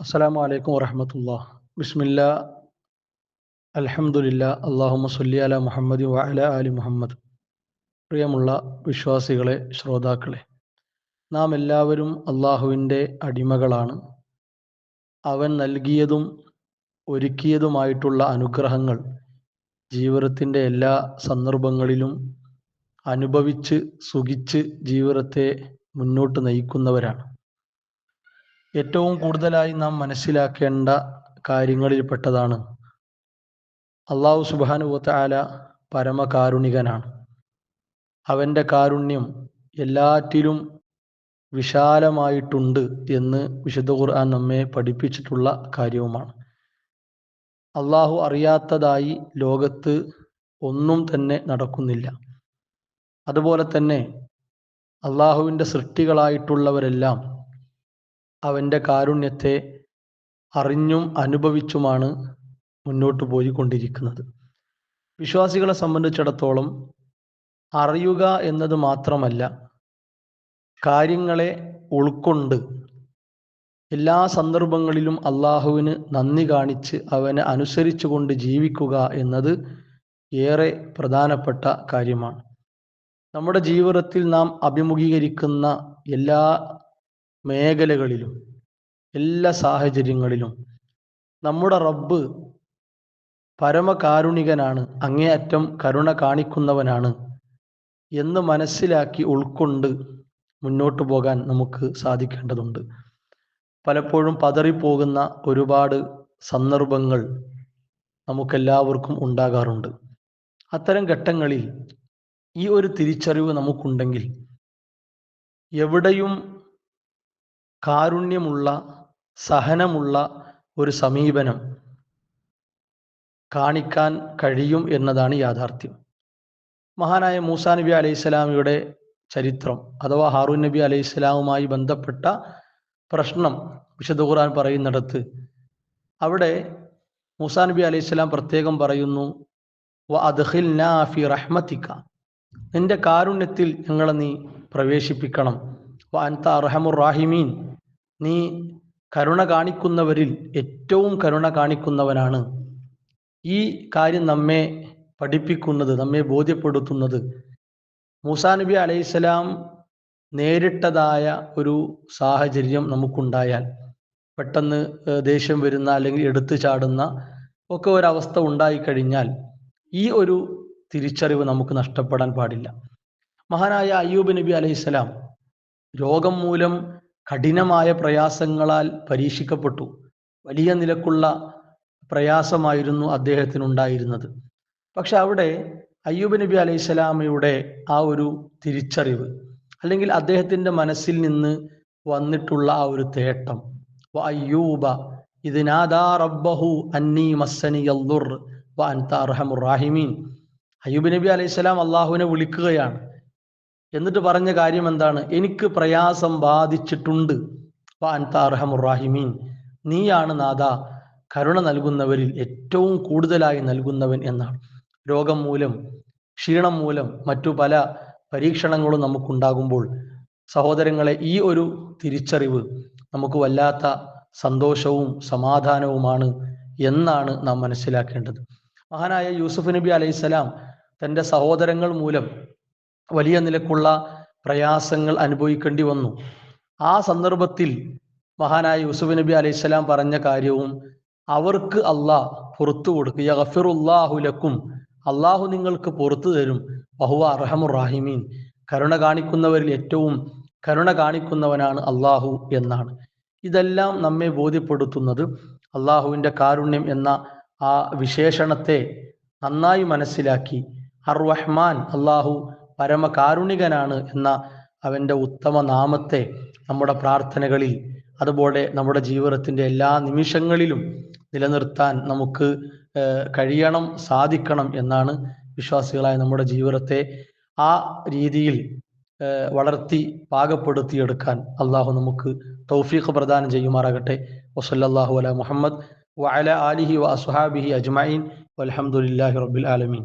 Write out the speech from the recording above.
അസ്സലാമു അലൈക്കും വറഹമത്തുള്ള ബിസ്മില്ല. അലഹമുല്ല അള്ളാഹുമ സല്ലി അല മുഹമ്മദ് വഅല അലി മുഹമ്മദ്. പ്രിയമുള്ള വിശ്വാസികളെ ശ്രോതാക്കളെ നാം എല്ലാവരും അള്ളാഹുവിന്റെ അടിമകളാണ്. അവൻ നൽകിയതും ഒരുക്കിയതുമായിട്ടുള്ള അനുഗ്രഹങ്ങൾ ജീവിതത്തിന്റെ എല്ലാ സന്ദർഭങ്ങളിലും അനുഭവിച്ച് സുഖിച്ച് ജീവിതത്തെ മുന്നോട്ട് നയിക്കുന്നവരാണ്. ഏറ്റവും കൂടുതലായി നാം മനസ്സിലാക്കേണ്ട കാര്യങ്ങളിൽ പെട്ടതാണ് അള്ളാഹു സുബാനുവത്ത ആല പരമകാരുണികനാണ്. അവന്റെ കാരുണ്യം എല്ലാറ്റിലും വിശാലമായിട്ടുണ്ട് എന്ന് വിശുദ്ധ ഖുർആൻ നമ്മെ പഠിപ്പിച്ചിട്ടുള്ള കാര്യവുമാണ്. അള്ളാഹു അറിയാത്തതായി ലോകത്ത് ഒന്നും തന്നെ നടക്കുന്നില്ല. അതുപോലെ തന്നെ അള്ളാഹുവിന്റെ സൃഷ്ടികളായിട്ടുള്ളവരെല്ലാം അവന്റെ കാരുണ്യത്തെ അറിഞ്ഞും അനുഭവിച്ചുമാണ് മുന്നോട്ട് പോയിക്കൊണ്ടിരിക്കുന്നത്. വിശ്വാസികളെ സംബന്ധിച്ചിടത്തോളം അറിയുക എന്നത് മാത്രമല്ല കാര്യങ്ങളെ ഉൾക്കൊണ്ട് എല്ലാ സന്ദർഭങ്ങളിലും അള്ളാഹുവിന് നന്ദി കാണിച്ച് അവനെ അനുസരിച്ചുകൊണ്ട് ജീവിക്കുക എന്നത് ഏറെ പ്രധാനപ്പെട്ട കാര്യമാണ്. നമ്മുടെ ജീവിതത്തിൽ നാം അഭിമുഖീകരിക്കുന്ന എല്ലാ മേഖലകളിലും എല്ലാ സാഹചര്യങ്ങളിലും നമ്മുടെ റബ്ബ് പരമകാരുണികനാണ് അങ്ങേയറ്റം കരുണ കാണിക്കുന്നവനാണ് എന്ന് മനസ്സിലാക്കി ഉൾക്കൊണ്ട് മുന്നോട്ട് പോകാൻ നമുക്ക് സാധിക്കേണ്ടതുണ്ട്. പലപ്പോഴും പതറിപ്പോകുന്ന ഒരുപാട് സന്ദർഭങ്ങൾ നമുക്കെല്ലാവർക്കും ഉണ്ടാകാറുണ്ട്. അത്തരം ഘട്ടങ്ങളിൽ ഈ ഒരു തിരിച്ചറിവ് നമുക്കുണ്ടെങ്കിൽ എവിടെയും കാരുണ്യമുള്ള സഹനമുള്ള ഒരു സമീപനം കാണിക്കാൻ കഴിയും എന്നതാണ് യാഥാർത്ഥ്യം. മഹാനായ മൂസാ നബി അലൈഹി സ്വലാമിയുടെ ചരിത്രം അഥവാ ഹാറൂൻ നബി അലൈഹി സ്വലാമുമായി ബന്ധപ്പെട്ട പ്രശ്നം വിശുദ്ധ ഖുർആൻ പറയുന്നിടത്ത് അവിടെ മൂസാ നബി അലൈഹി സ്വലാം പ്രത്യേകം പറയുന്നു വ ഫി റഹ്മത്തിക്ക നിന്റെ കാരുണ്യത്തിൽ ഞങ്ങളെ നീ പ്രവേശിപ്പിക്കണം. വ അൻത റാഹിമീൻ. നീ കരുണ കാണിക്കുന്നവരിൽ ഏറ്റവും കരുണ കാണിക്കുന്നവനാണ്. ഈ കാര്യം നമ്മെ പഠിപ്പിക്കുന്നത് നമ്മെ ബോധ്യപ്പെടുത്തുന്നത്. മൂസാ നബി അലൈഹിസ്സലാം നേരിട്ടതായ ഒരു സാഹചര്യം നമുക്കുണ്ടായാൽ പെട്ടെന്ന് ദേഷ്യം വരുന്ന അല്ലെങ്കിൽ എടുത്തു ചാടുന്ന ഒക്കെ ഒരവസ്ഥ ഉണ്ടായിക്കഴിഞ്ഞാൽ ഈ ഒരു തിരിച്ചറിവ് നമുക്ക് നഷ്ടപ്പെടാൻ പാടില്ല. മഹാനായ അയ്യൂബ് നബി അലൈഹിസ്സലാം രോഗം മൂലം കഠിനമായ പ്രയാസങ്ങളാൽ പരീക്ഷിക്കപ്പെട്ടു. വലിയ നിലക്കുള്ള പ്രയാസമായിരുന്നു അദ്ദേഹത്തിനുണ്ടായിരുന്നത്. പക്ഷെ അവിടെ അയ്യൂബ് നബി അലൈഹി സ്വലാമയുടെ ആ ഒരു തിരിച്ചറിവ് അല്ലെങ്കിൽ അദ്ദേഹത്തിന്റെ മനസ്സിൽ നിന്ന് വന്നിട്ടുള്ള ആ ഒരു തേട്ടം. അയ്യൂബ ഇതിനാദാ റബ്ബഹു അന്നി മസ്സനി അയ്യൂബ് നബി അലൈഹി സ്വലാം അള്ളാഹുവിനെ വിളിക്കുകയാണ്. എന്നിട്ട് പറഞ്ഞ കാര്യം എന്താണ്? എനിക്ക് പ്രയാസം ബാധിച്ചിട്ടുണ്ട്. റഹിമീൻ. നീയാണ് നാഥ കരുണ നൽകുന്നവരിൽ ഏറ്റവും കൂടുതലായി നൽകുന്നവൻ എന്നാണ്. രോഗം മൂലം ക്ഷീണം മൂലം മറ്റു പല പരീക്ഷണങ്ങളും നമുക്കുണ്ടാകുമ്പോൾ സഹോദരങ്ങളെ ഈ ഒരു തിരിച്ചറിവ് നമുക്ക് വല്ലാത്ത സന്തോഷവും സമാധാനവുമാണ് എന്നാണ് നാം മനസ്സിലാക്കേണ്ടത്. മഹാനായ യൂസുഫ് നബി അലൈഹിസ്സലാം തന്റെ സഹോദരങ്ങൾ മൂലം വലിയ നിലക്കുള്ള പ്രയാസങ്ങൾ അനുഭവിക്കേണ്ടി വന്നു. ആ സന്ദർഭത്തിൽ മഹാനായ യൂസുഫ് നബി അലൈഹി സ്വലാം പറഞ്ഞ കാര്യവും അവർക്ക് അള്ളാഹ് പുറത്തു കൊടുക്കുക യഗഫിറുല്ലാഹുലക്കും അള്ളാഹു നിങ്ങൾക്ക് പുറത്തു തരും. ബഹുവ അറഹമുർ റാഹിമീൻ. കരുണ കാണിക്കുന്നവരിൽ ഏറ്റവും കരുണ കാണിക്കുന്നവനാണ് അള്ളാഹു എന്നാണ്. ഇതെല്ലാം നമ്മെ ബോധ്യപ്പെടുത്തുന്നത് അള്ളാഹുവിന്റെ കാരുണ്യം എന്ന ആ വിശേഷണത്തെ നന്നായി മനസ്സിലാക്കി. അർ റഹ്മാൻ അള്ളാഹു പരമകാരുണികനാണ് എന്ന അവന്റെ ഉത്തമ നാമത്തെ നമ്മുടെ പ്രാർത്ഥനകളിൽ അതുപോലെ നമ്മുടെ ജീവിതത്തിന്റെ എല്ലാ നിമിഷങ്ങളിലും നിലനിർത്താൻ നമുക്ക് കഴിയണം സാധിക്കണം എന്നാണ് വിശ്വാസികളായ നമ്മുടെ ജീവിതത്തെ ആ രീതിയിൽ വളർത്തി പാകപ്പെടുത്തിയെടുക്കാൻ അള്ളാഹു നമുക്ക് തൗഫീഖ് പ്രദാനം ചെയ്യുമാറാകട്ടെ. വസല്ലാഹു അല മുഹമ്മദ് വഅല ആലിഹി വ അസ്ഹാബിഹി അജ്മഈൻ. വൽഹംദുലില്ലാഹി റബ്ബിൽ ആലമീൻ.